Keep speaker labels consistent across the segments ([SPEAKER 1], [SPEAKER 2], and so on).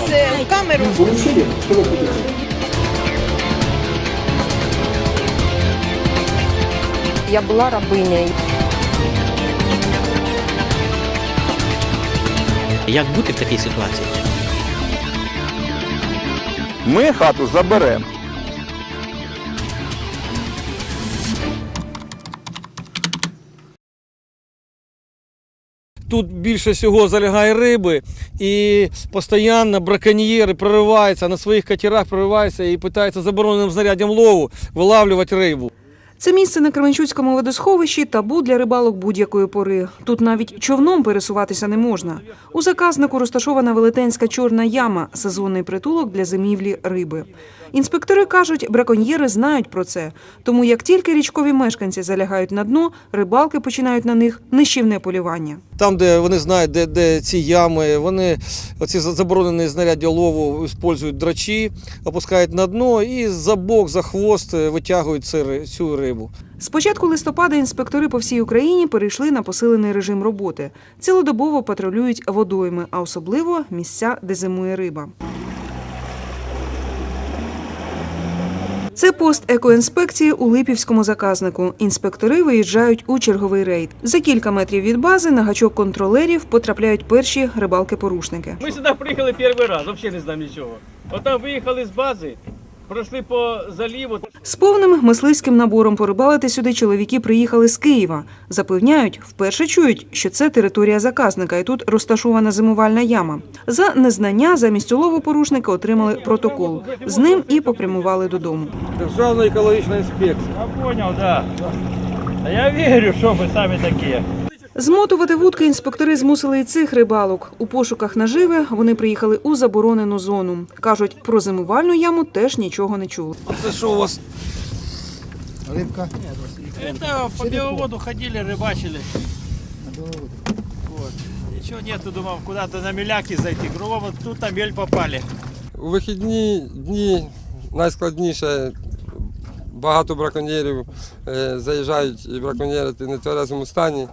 [SPEAKER 1] вас в камеру?
[SPEAKER 2] Хотите?
[SPEAKER 3] Я була рабинею.
[SPEAKER 4] Як бути в такій ситуації?
[SPEAKER 5] Ми хату заберемо.
[SPEAKER 6] Тут більше всього залягає риби, і постійно браконьєри прориваються на своїх катерах, прориваються і намагаються забороненим знаряддям лову вилавлювати рибу.
[SPEAKER 7] Це місце на Кременчуцькому водосховищі табу для рибалок будь-якої пори. Тут навіть човном пересуватися не можна. У заказнику розташована велетенська чорна яма, сезонний притулок для зимівлі риби. Інспектори кажуть, браконьєри знають про це. Тому як тільки річкові мешканці залягають на дно, рибалки починають на них нищівне полювання.
[SPEAKER 6] Там, де вони знають, де, де ці ями, вони оці за- заборонені знаряддя лову використовують драчі, опускають на дно і за бок, за хвост е, витягують цю рибу.
[SPEAKER 7] З початку листопада інспектори по всій Україні перейшли на посилений режим роботи. Цілодобово патрулюють водойми, а особливо місця, де зимує риба. Це пост екоінспекції у Липівському заказнику. Інспектори виїжджають у черговий рейд. За кілька метрів від бази на гачок контролерів потрапляють перші рибалки-порушники.
[SPEAKER 8] Ми сюди приїхали перший раз, взагалі не знаємо нічого. Отам виїхали з бази, пройшли по заліву.
[SPEAKER 7] З повним мисливським набором порибалити сюди чоловіки приїхали з Києва. Запевняють, вперше чують, що це територія заказника, і тут розташована зимувальна яма. За незнання замість улову порушники отримали протокол. З ним і попрямували додому.
[SPEAKER 6] Державна екологічна інспекція.
[SPEAKER 8] Я понял, да. Я вірю, що ви самі такі.
[SPEAKER 7] Змотувати вудки інспектори змусили і цих рибалок. У пошуках наживи вони приїхали у заборонену зону. Кажуть, про зимувальну яму теж нічого не чули.
[SPEAKER 6] Це що у вас?
[SPEAKER 2] Рибка.
[SPEAKER 8] Это по Беловоду ходили, рыбачили. Вот. Ничего нету, думал, куда-то на меляки зайти. Говорю, тут на мель попали.
[SPEAKER 9] У вихідні дні найскладніше. Багато браконьєрів е, заїжджають і браконьєрити в нетверезому стані.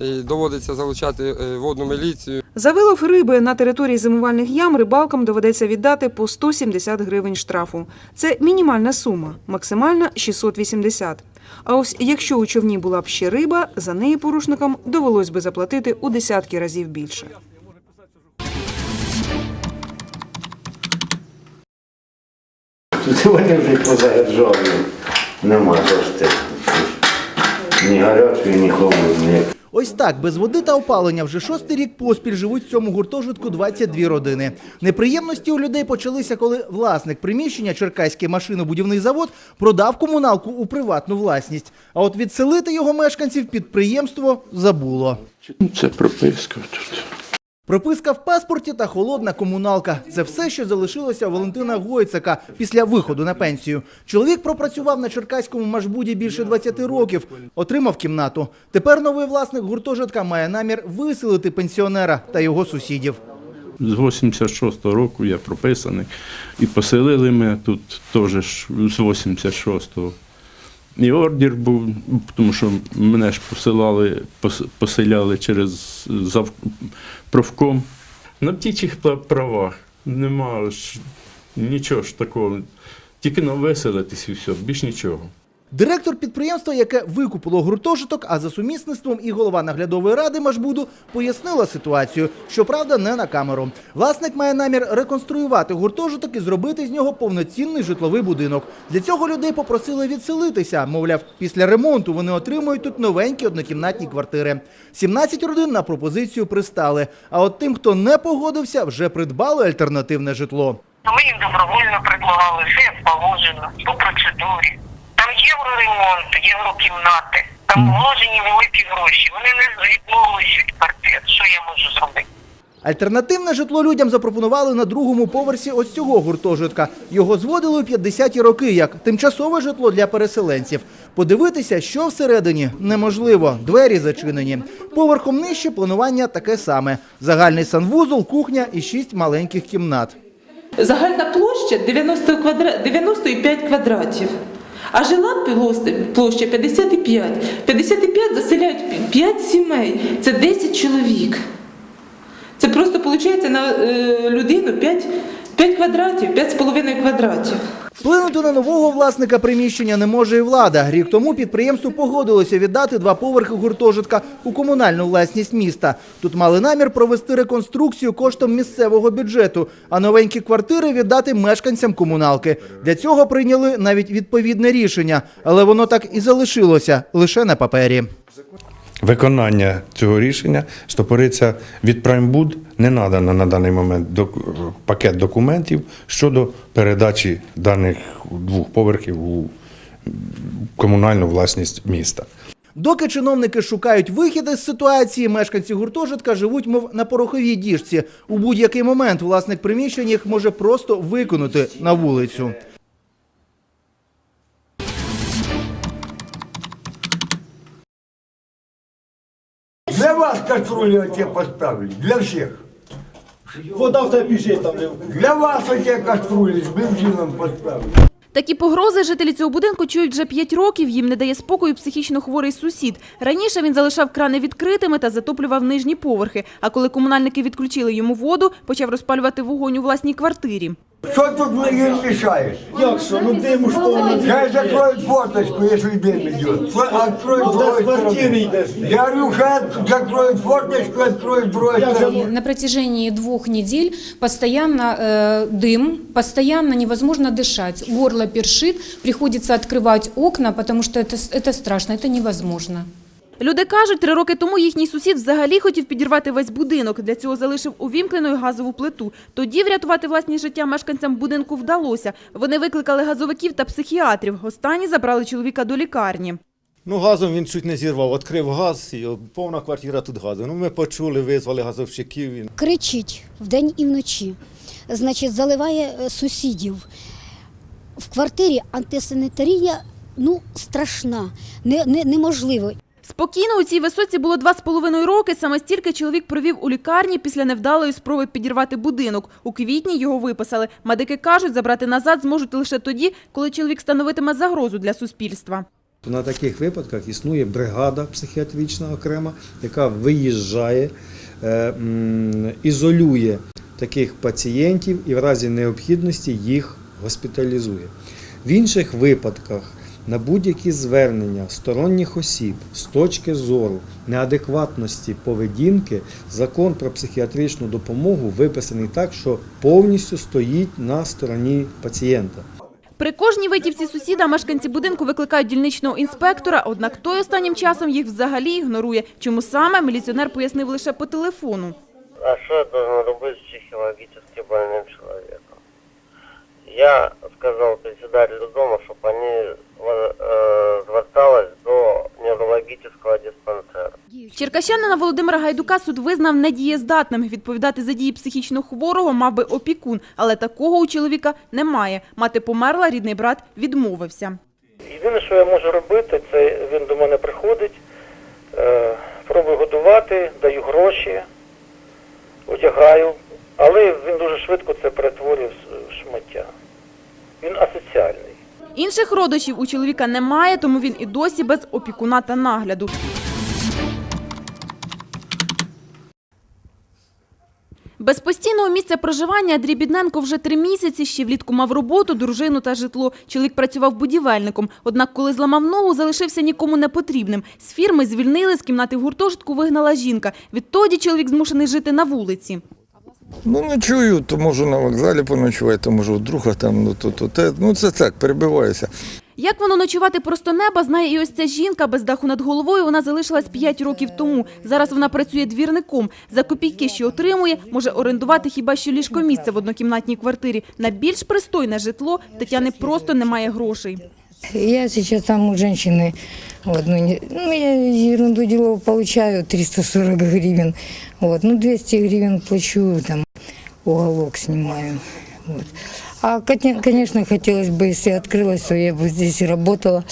[SPEAKER 9] І доводиться залучати е, водну міліцію.
[SPEAKER 7] За вилов риби на території зимувальних ям рибалкам доведеться віддати по 170 гривень штрафу. Це мінімальна сума, максимальна 680. А ось якщо у човні була б ще риба, за неї порушникам довелось би заплатити у десятки разів більше.
[SPEAKER 10] Тут вони вже позагаджали. Нема завжди. Ні гарячої, ні холодної.
[SPEAKER 11] Ось так, без води та опалення вже шостий рік поспіль живуть в цьому гуртожитку 22 родини. Неприємності у людей почалися, коли власник приміщення Черкаський машинобудівний завод продав комуналку у приватну власність. А от відселити його мешканців підприємство забуло.
[SPEAKER 5] Це прописка тут.
[SPEAKER 11] Прописка в паспорті та холодна комуналка це все, що залишилося Валентина Гойцака після виходу на пенсію. Чоловік пропрацював на черкаському машбуді більше 20 років, отримав кімнату. Тепер новий власник гуртожитка має намір виселити пенсіонера та його сусідів.
[SPEAKER 5] З 86-го року я прописаний. І поселили мене тут теж з 86-го. І ордер був, тому що мене ж посилали, поселяли через зав... профком. На птічих правах нема ж нічого ж такого. Тільки навеселитись і все, більш нічого.
[SPEAKER 11] Директор підприємства, яке викупило гуртожиток, а за сумісництвом і голова наглядової ради Машбуду пояснила ситуацію. Щоправда, не на камеру. Власник має намір реконструювати гуртожиток і зробити з нього повноцінний житловий будинок. Для цього людей попросили відселитися. Мовляв, після ремонту вони отримують тут новенькі однокімнатні квартири. 17 родин на пропозицію пристали. А от тим, хто не погодився, вже придбали альтернативне житло.
[SPEAKER 1] Ми їм добровольно предлагали все положено, по процедурі. Євроремонт, єврокімнати, там вложені великі гроші. Вони не відмовилися від квартир. Що я можу зробити?
[SPEAKER 11] Альтернативне житло людям запропонували на другому поверсі ось цього гуртожитка. Його зводили у 50-ті роки як тимчасове житло для переселенців. Подивитися, що всередині, неможливо. Двері зачинені. Поверхом нижче планування таке саме. Загальний санвузол, кухня і шість маленьких кімнат.
[SPEAKER 3] Загальна площа 90 квадра... 95 квадратів. А жила площа- площа 55. 55 заселяють 5 сімей. Це 10 чоловік. Це просто виходить на е, людину 5, 5 квадратів, 5,5 квадратів.
[SPEAKER 11] Вплинути на нового власника приміщення не може і влада. Рік тому підприємство погодилося віддати два поверхи гуртожитка у комунальну власність міста. Тут мали намір провести реконструкцію коштом місцевого бюджету, а новенькі квартири віддати мешканцям комуналки. Для цього прийняли навіть відповідне рішення, але воно так і залишилося лише на папері.
[SPEAKER 12] Виконання цього рішення стопориться від Праймбуд не надано на даний момент док- пакет документів щодо передачі даних двох поверхів у комунальну власність міста.
[SPEAKER 11] Доки чиновники шукають вихід із ситуації, мешканці гуртожитка живуть, мов на пороховій діжці. У будь-який момент власник приміщення їх може просто виконати на вулицю.
[SPEAKER 10] Кастрюлю я тебе поставлю, для всех.
[SPEAKER 2] Вода в тебе біжить там.
[SPEAKER 10] Для вас я тебе кастрюлю с бензином поставлю.
[SPEAKER 13] Такі погрози жителі цього будинку чують вже 5 років. Їм не дає спокою психічно хворий сусід. Раніше він залишав крани відкритими та затоплював нижні поверхи. А коли комунальники відключили йому воду, почав розпалювати вогонь у власній квартирі.
[SPEAKER 10] Что тут им мешает?
[SPEAKER 2] Як що? Ну диму ж то не
[SPEAKER 10] Хай закроют форточку, если дым идет. Откроют с
[SPEAKER 2] Ну,
[SPEAKER 10] другой
[SPEAKER 2] з квартири
[SPEAKER 10] стороны.
[SPEAKER 2] йдеш.
[SPEAKER 10] Я говорю, хай закроют форточку, откроют с другой стороны.
[SPEAKER 14] На протяжении двух недель постоянно э, дым, постоянно невозможно дышать. Горло першит, приходится открывать окна, потому что это, это страшно, это невозможно.
[SPEAKER 13] Люди кажуть, три роки тому їхній сусід взагалі хотів підірвати весь будинок. Для цього залишив увімкненою газову плиту. Тоді врятувати власні життя мешканцям будинку вдалося. Вони викликали газовиків та психіатрів. Останні забрали чоловіка до лікарні.
[SPEAKER 2] Ну, газом він чуть не зірвав. Відкрив газ, і повна квартира тут газу. Ну, ми почули, визвали газовщиків.
[SPEAKER 15] кричить вдень і вночі. Значить, заливає е, сусідів. В квартирі антисанітарія ну, страшна, не, не, неможливо.
[SPEAKER 13] Спокійно у цій висоці було два з половиною роки. Саме стільки чоловік провів у лікарні після невдалої спроби підірвати будинок. У квітні його виписали. Медики кажуть, забрати назад зможуть лише тоді, коли чоловік становитиме загрозу для суспільства.
[SPEAKER 16] На таких випадках існує бригада психіатрична окрема, яка виїжджає, е, ізолює таких пацієнтів і в разі необхідності їх госпіталізує. В інших випадках на будь-які звернення сторонніх осіб з точки зору неадекватності поведінки закон про психіатричну допомогу виписаний так, що повністю стоїть на стороні пацієнта.
[SPEAKER 13] При кожній витівці сусіда мешканці будинку викликають дільничного інспектора, однак той останнім часом їх взагалі ігнорує. Чому саме, міліціонер пояснив лише по телефону.
[SPEAKER 17] А что я должен робить с психологически больным человеком? Я сказал председателю дома, чтобы они э, звертались до неврологического диспансера.
[SPEAKER 13] Черкащанина Володимира Гайдука суд визнав недієздатним. Відповідати за дії психічно хворого мав би опікун, але такого у чоловіка немає. Мати померла, рідний брат відмовився.
[SPEAKER 8] Єдине, що я можу робити, це він до мене приходить, е, пробую годувати, даю гроші, одягаю, але він дуже швидко це перетворює в
[SPEAKER 13] Інших родичів у чоловіка немає, тому він і досі без опікуна та нагляду. Без постійного місця проживання Андрій Бідненко вже три місяці ще влітку мав роботу, дружину та житло. Чоловік працював будівельником. Однак, коли зламав ногу, залишився нікому не потрібним. З фірми звільнили, з кімнати в гуртожитку вигнала жінка. Відтоді чоловік змушений жити на вулиці.
[SPEAKER 9] Ну, ночую, то можу на вокзалі поночувати, то можу у друга там, ну то, то те. Ну це так, перебиваюся.
[SPEAKER 13] Як воно ночувати просто неба, знає і ось ця жінка без даху над головою. Вона залишилась 5 років тому. Зараз вона працює двірником. За копійки, що отримує, може орендувати хіба що ліжкомісце в однокімнатній квартирі. На більш пристойне житло Тетяни просто немає грошей.
[SPEAKER 18] Я сейчас там у женщины, вот, ну, не- ну, я ерунду делаю, получаю 340 гривен, вот, ну, 200 гривен плачу, там, уголок снимаю, вот. А, коте- конечно, хотелось бы, если открылась, то я бы здесь и работала.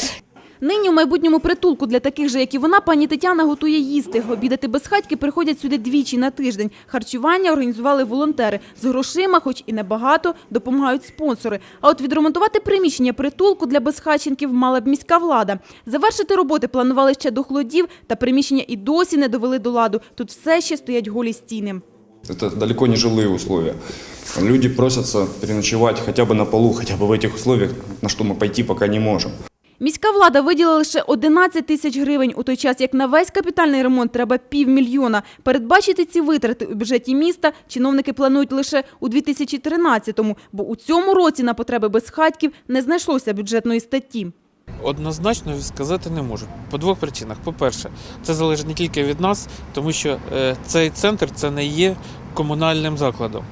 [SPEAKER 13] Нині у майбутньому притулку для таких же, як і вона, пані Тетяна готує їсти. Обідати без хатьки приходять сюди двічі на тиждень. Харчування організували волонтери. З грошима, хоч і небагато, допомагають спонсори. А от відремонтувати приміщення притулку для безхатченків мала б міська влада. Завершити роботи планували ще до холодів, та приміщення і досі не довели до ладу. Тут все ще стоять голі стіни.
[SPEAKER 19] Это далеко не жилые условия. Люди просятся переночевать хотя бы на полу, хотя бы в этих условиях, на что мы пойти пока не можем.
[SPEAKER 13] Міська влада виділила лише 11 тисяч гривень, у той час як на весь капітальний ремонт треба півмільйона. Передбачити ці витрати у бюджеті міста чиновники планують лише у 2013-му, бо у цьому році на потреби безхатьків не знайшлося бюджетної статті.
[SPEAKER 20] Однозначно сказати не можу. По двох причинах. По-перше, це залежить не тільки від нас, тому що е, цей центр це не є комунальним закладом,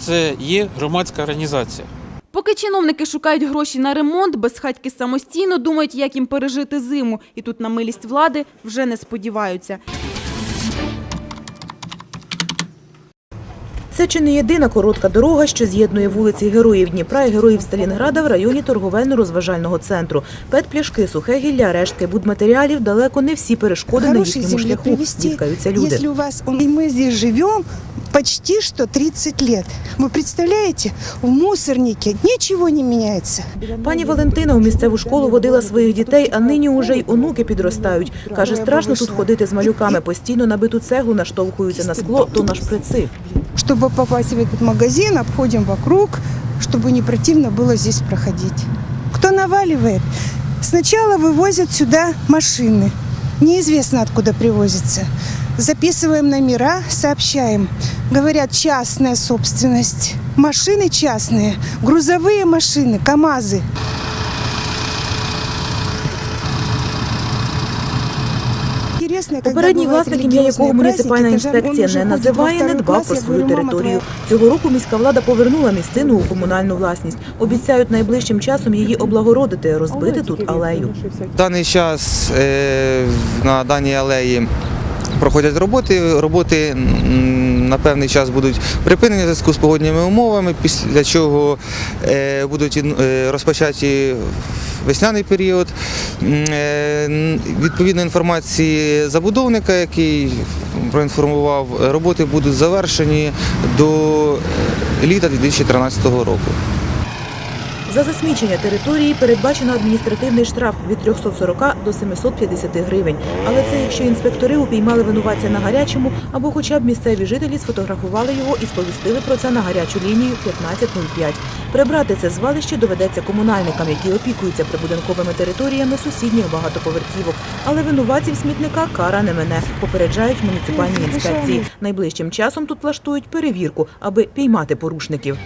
[SPEAKER 20] це є громадська організація.
[SPEAKER 13] Поки чиновники шукають гроші на ремонт, безхатьки самостійно думають, як їм пережити зиму. І тут на милість влади вже не сподіваються.
[SPEAKER 21] Це чи не єдина коротка дорога, що з'єднує вулиці Героїв Дніпра і Героїв Сталінграда в районі торговельно-розважального центру. Петпляшки, сухе гілля, рештки будматеріалів далеко не всі перешкоди на їхньому шляху.
[SPEAKER 22] привезти,
[SPEAKER 21] люди.
[SPEAKER 22] Если у вас, и мы здесь живем почти что 30 лет. Вы представляете, в мусорнике ничего не меняется.
[SPEAKER 21] Пані Валентина у місцеву школу водила своїх дітей, а нині уже й онуки підростають. Каже, страшно тут ходити з малюками. Постійно набиту цеглу наштовхуються на скло, то на шприци.
[SPEAKER 22] Чтобы попасть в этот магазин, обходим вокруг, чтобы не противно было здесь проходить. Кто наваливает? Сначала вывозят сюда машины. Неизвестно, откуда привозятся. Записываем номера, сообщаем. Говорят, частная собственность. Машины частные, грузовые машины, КАМАЗы. Интересно, когда
[SPEAKER 21] Попередній
[SPEAKER 22] бывают
[SPEAKER 21] власник, ім'я якого
[SPEAKER 22] религиозные
[SPEAKER 21] муніципальна
[SPEAKER 22] праздники, когда он
[SPEAKER 21] інспекція
[SPEAKER 22] уже
[SPEAKER 21] не
[SPEAKER 22] ходит во
[SPEAKER 21] називає, не
[SPEAKER 22] второй
[SPEAKER 21] дбав
[SPEAKER 22] класс,
[SPEAKER 21] про
[SPEAKER 22] я
[SPEAKER 21] свою
[SPEAKER 22] говорю, «Мама,
[SPEAKER 21] територію. Цього року міська влада повернула місцину у комунальну власність. Обіцяють найближчим часом її облагородити, розбити тут алею.
[SPEAKER 23] В даний час е, на даній алеї проходять роботи. Роботи на певний час будуть припинені в зв'язку з погодніми умовами, після чого е, будуть е, розпочаті весняний період. Е, Відповідно інформації забудовника, який проінформував, роботи будуть завершені до літа 2013 року.
[SPEAKER 21] За засмічення території передбачено адміністративний штраф від 340 до 750 гривень. Але це якщо інспектори упіймали винуватця на гарячому, або хоча б місцеві жителі сфотографували його і сповістили про це на гарячу лінію 1505. Прибрати це звалище доведеться комунальникам, які опікуються прибудинковими територіями сусідніх багатоповерхівок. Але винуватців смітника кара не мене, попереджають муніципальні інспекції. Найближчим часом тут влаштують перевірку, аби піймати порушників.